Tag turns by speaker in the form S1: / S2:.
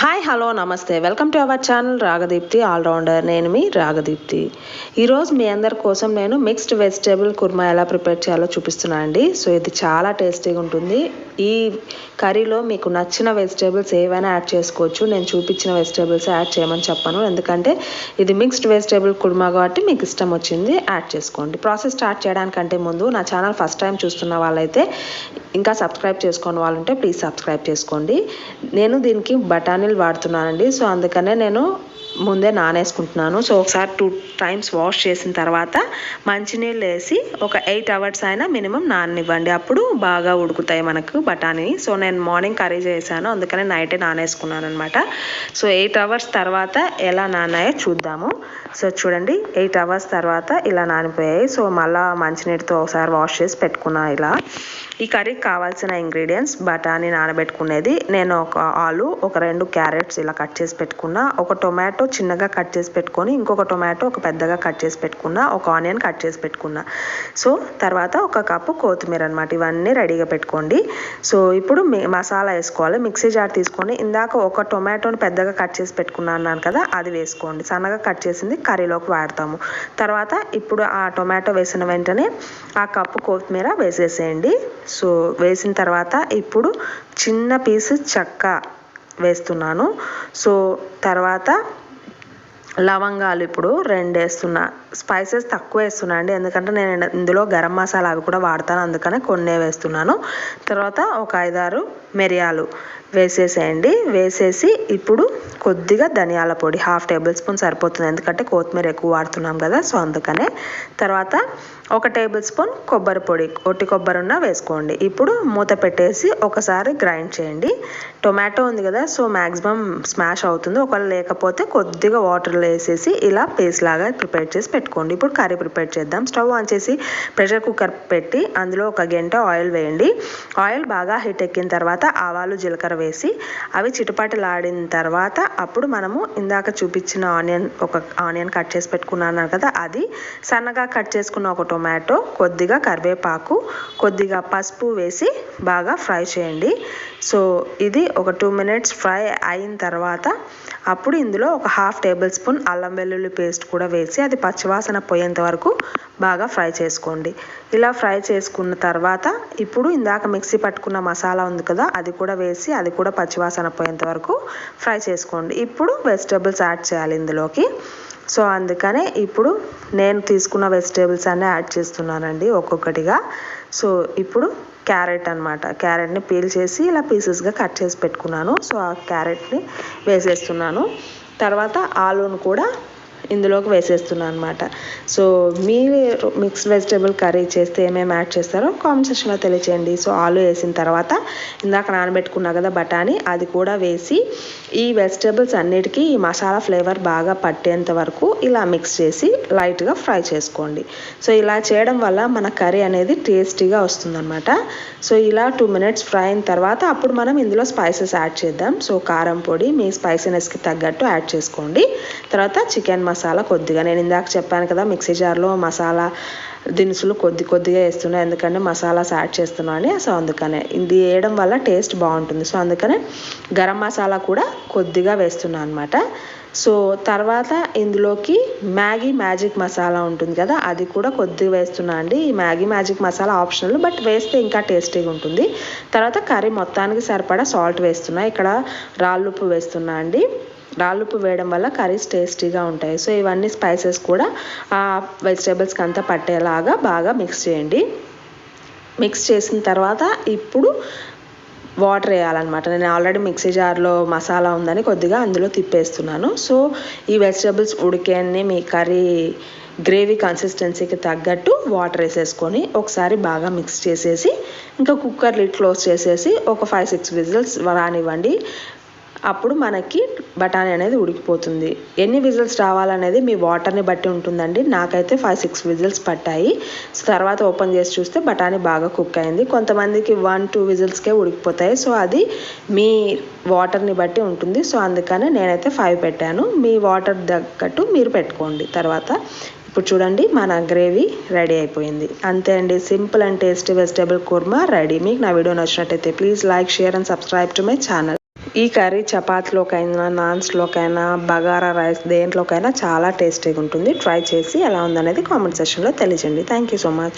S1: Hi hello నమస్తే. Welcome to our channel Ragadeepthi allrounder నేను మీ రాగదీప్తి ఈరోజు మీ అందరి కోసం నేను మిక్స్డ్ వెజిటేబుల్ కుర్మా ఎలా ప్రిపేర్ చేయాలో చూపిస్తున్నాను అండి. సో ఇది చాలా టేస్టీగా ఉంటుంది. ఈ కర్రీలో మీకు నచ్చిన వెజిటేబుల్స్ ఏవైనా యాడ్ చేసుకోవచ్చు. నేను చూపించిన వెజిటేబుల్స్ యాడ్ చేయమని చెప్పాను. ఎందుకంటే ఇది మిక్స్డ్ వెజిటేబుల్ కుర్మా కాబట్టి మీకు ఇష్టం వచ్చింది యాడ్ చేసుకోండి. ప్రాసెస్ స్టార్ట్ చేయడానికంటే ముందు నా ఛానల్ ఫస్ట్ టైం చూస్తున్న వాళ్ళైతే ఇంకా సబ్స్క్రైబ్ చేసుకోని వాళ్ళు ఉంటే ప్లీజ్ సబ్స్క్రైబ్ చేసుకోండి. నేను దీనికి బఠానీలు వాడుతున్నానండి. సో అందుకనే నేను ముందే నానేసుకుంటున్నాను. సో ఒకసారి టూ టైమ్స్ వాష్ చేసిన తర్వాత మంచినీళ్ళు వేసి ఒక ఎయిట్ అవర్స్ అయినా మినిమం నాననివ్వండి. అప్పుడు బాగా ఉడుకుతాయి మనకు బఠానీ. సో నేను మార్నింగ్ కర్రీ చేశాను. అందుకనే నైటే నానేసుకున్నాను అనమాట సో ఎయిట్ అవర్స్ తర్వాత ఎలా నానాయో చూద్దాము. సో చూడండి. ఎయిట్ అవర్స్ తర్వాత ఇలా నానిపోయాయి. సో మళ్ళీ మంచినీటితో ఒకసారి వాష్ చేసి పెట్టుకున్నా ఇలా. ఈ కర్రీకి కావాల్సిన ఇంగ్రీడియంట్స్ బఠానీ నానబెట్టుకునేది. నేను ఒక ఆలు ఒక రెండు క్యారెట్స్ ఇలా కట్ చేసి పెట్టుకున్నా. ఒక టొమాటో చిన్నగా కట్ చేసి పెట్టుకొని ఇంకొక టొమాటో ఒక పెద్దగా కట్ చేసి పెట్టుకున్న ఒక ఆనియన్ కట్ చేసి పెట్టుకున్న. సో తర్వాత ఒక కప్పు కొత్తిమీర అనమాట ఇవన్నీ రెడీగా పెట్టుకోండి. సో ఇప్పుడు మసాలా వేసుకోవాలి. మిక్సీ జార్ తీసుకొని ఇందాక ఒక టొమాటోని పెద్దగా కట్ చేసి పెట్టుకున్నా అన్నాను కదా అది వేసుకోండి. సన్నగా కట్ చేసింది కర్రీలోకి వాడతాము. తర్వాత ఇప్పుడు ఆ టొమాటో వేసిన వెంటనే ఆ కప్పు కొత్తిమీర వేసేసేయండి. సో వేసిన తర్వాత ఇప్పుడు చిన్న పీసు చెక్క వేస్తున్నాను. సో తర్వాత లవంగాలు ఇప్పుడు రెండు వేస్తున్నా స్పైసెస్ తక్కువ వేస్తున్నాను అండి. ఎందుకంటే నేను ఇందులో గరం మసాలా అవి కూడా వాడతాను. అందుకనే కొన్నే వేస్తున్నాను. తర్వాత ఒక ఐదారు మిరియాలు వేసేసేయండి. వేసేసి ఇప్పుడు కొద్దిగా ధనియాల పొడి హాఫ్ టేబుల్ స్పూన్ సరిపోతుంది. ఎందుకంటే కొత్తిమీర ఎక్కువ వాడుతున్నాం కదా సో అందుకనే. తర్వాత ఒక టేబుల్ స్పూన్ కొబ్బరి పొడి ఒట్టి కొబ్బరి ఉన్న వేసుకోండి. ఇప్పుడు మూత పెట్టేసి ఒకసారి గ్రైండ్ చేయండి. టొమాటో ఉంది కదా సో మ్యాక్సిమం స్మాష్ అవుతుంది. ఒకవేళ లేకపోతే కొద్దిగా వాటర్లో వేసేసి ఇలా పేస్ట్ లాగా ప్రిపేర్ చేసి పెట్టుకోండి. ఇప్పుడు కర్రీ ప్రిపేర్ చేద్దాం. స్టవ్ ఆన్ చేసి ప్రెషర్ కుక్కర్ పెట్టి అందులో ఒక గంట ఆయిల్ వేయండి. ఆయిల్ బాగా హీట్ ఎక్కిన తర్వాత ఆవాలు జీలకర్ర వేసి అవి చిటపటలాడిన తర్వాత అప్పుడు మనము ఇందాక చూపించిన ఆనియన్ ఒక ఆనియన్ కట్ చేసి పెట్టుకున్నాను కదా అది సన్నగా కట్ చేసుకున్న ఒక టొమాటో కొద్దిగా కరివేపాకు కొద్దిగా పసుపు వేసి బాగా ఫ్రై చేయండి. సో ఇది ఒక టూ మినిట్స్ ఫ్రై అయిన తర్వాత అప్పుడు ఇందులో ఒక హాఫ్ టేబుల్ స్పూన్ అల్లం వెల్లుల్లి పేస్ట్ కూడా వేసి అది పచ్చివాసన పోయేంత వరకు బాగా ఫ్రై చేసుకోండి. ఇలా ఫ్రై చేసుకున్న తర్వాత ఇప్పుడు ఇందాక మిక్సీ పట్టుకున్న మసాలా ఉంది కదా అది కూడా వేసి అది కూడా పచ్చివాసన పోయేంత వరకు ఫ్రై చేసుకోండి. ఇప్పుడు వెజిటేబుల్స్ యాడ్ చేయాలి ఇందులోకి. సో అందుకనే ఇప్పుడు నేను తీసుకున్న వెజిటేబుల్స్ అన్నీ యాడ్ చేస్తున్నానండి ఒక్కొక్కటిగా. సో ఇప్పుడు క్యారెట్ అనమాట క్యారెట్ని పీల్ చేసి ఇలా పీసెస్గా కట్ చేసి పెట్టుకున్నాను. సో ఆ క్యారెట్ని వేసేస్తున్నాను. తర్వాత ఆలూను కూడా ఇందులోకి వేసేస్తున్నాను అనమాట సో మీరు మిక్స్డ్ వెజిటేబుల్ కర్రీ చేస్తే ఏమేమి యాడ్ చేస్తారో కామెంట్ సెక్షన్లో తెలియచేయండి. సో ఆలు వేసిన తర్వాత ఇందాక నానబెట్టుకున్నా కదా బఠానీ అది కూడా వేసి ఈ వెజిటేబుల్స్ అన్నిటికీ ఈ మసాలా ఫ్లేవర్ బాగా పట్టేంత వరకు ఇలా మిక్స్ చేసి లైట్గా ఫ్రై చేసుకోండి. సో ఇలా చేయడం వల్ల మన కర్రీ అనేది టేస్టీగా వస్తుందన్నమాట. సో ఇలా టూ మినిట్స్ ఫ్రై అయిన తర్వాత అప్పుడు మనం ఇందులో స్పైసెస్ యాడ్ చేద్దాం. సో కారం పొడి మీ స్పైసీనెస్కి తగ్గట్టు యాడ్ చేసుకోండి. తర్వాత చికెన్ మసాలా మసాలా కొద్దిగా. నేను ఇందాక చెప్పాను కదా మిక్సీ జార్లో మసాలా దినుసులు కొద్ది కొద్దిగా వేస్తున్నాను ఎందుకంటే మసాలాస్ యాడ్ చేస్తున్నాను అని. సో అందుకనే. ఇది వేయడం వల్ల టేస్ట్ బాగుంటుంది. సో అందుకనే గరం మసాలా కూడా కొద్దిగా వేస్తున్నాను అనమాట సో తర్వాత ఇందులోకి మ్యాగీ మ్యాజిక్ మసాలా ఉంటుంది కదా అది కూడా కొద్దిగా వేస్తున్నా అండి. ఈ Maggi magic masala optional but వేస్తే ఇంకా టేస్టీగా ఉంటుంది. తర్వాత కర్రీ మొత్తానికి సరిపడా సాల్ట్ వేస్తున్నా. ఇక్కడ రాళ్ళుప్పు వేస్తున్నా అండి. రాళ్ళుప్పు వేయడం వల్ల కర్రీస్ టేస్టీగా ఉంటాయి. సో ఇవన్నీ స్పైసెస్ కూడా ఆ వెజిటేబుల్స్కి అంతా పట్టేలాగా బాగా మిక్స్ చేయండి. మిక్స్ చేసిన తర్వాత ఇప్పుడు వాటర్ వేయాలన్నమాట. నేను ఆల్రెడీ మిక్సీ జార్లో మసాలా ఉందని కొద్దిగా అందులో తిప్పేస్తున్నాను. సో ఈ వెజిటేబుల్స్ ఉడికేన్ని మీ కర్రీ గ్రేవీ కన్సిస్టెన్సీకి తగ్గట్టు వాటర్ వేసేసుకొని ఒకసారి బాగా మిక్స్ చేసేసి ఇంకా కుక్కర్ లిడ్ క్లోజ్ చేసేసి ఒక ఫైవ్ సిక్స్ విజిల్స్ రానివ్వండి. అప్పుడు మనకి బఠానీ అనేది ఉడికిపోతుంది. ఎన్ని విజిల్స్ రావాలనేది మీ వాటర్ని బట్టి ఉంటుందండి. నాకైతే ఫైవ్ సిక్స్ విజిల్స్ పట్టాయి. సో తర్వాత ఓపెన్ చేసి చూస్తే బఠానీ బాగా కుక్ అయింది. కొంతమందికి వన్ టూ విజిల్స్కే ఉడికిపోతాయి. సో అది మీ వాటర్ని బట్టి ఉంటుంది. సో అందుకని నేనైతే ఫైవ్ పెట్టాను. మీ వాటర్ తగ్గట్టు మీరు పెట్టుకోండి. తర్వాత ఇప్పుడు చూడండి మన గ్రేవీ రెడీ అయిపోయింది. అంతే అండి. Simple and tasty vegetable kurma ready. మీకు నా వీడియో నచ్చినట్టయితే please like share and subscribe to my channel. ఈ కర్రీ చపాతీలోకైనా నాన్స్లోకైనా బగారా రైస్ దేంట్లోకైనా చాలా టేస్టీగా ఉంటుంది ట్రై చేసి ఎలా ఉందనేది కామెంట్ సెక్షన్లో తెలియజేయండి. Thank you so much.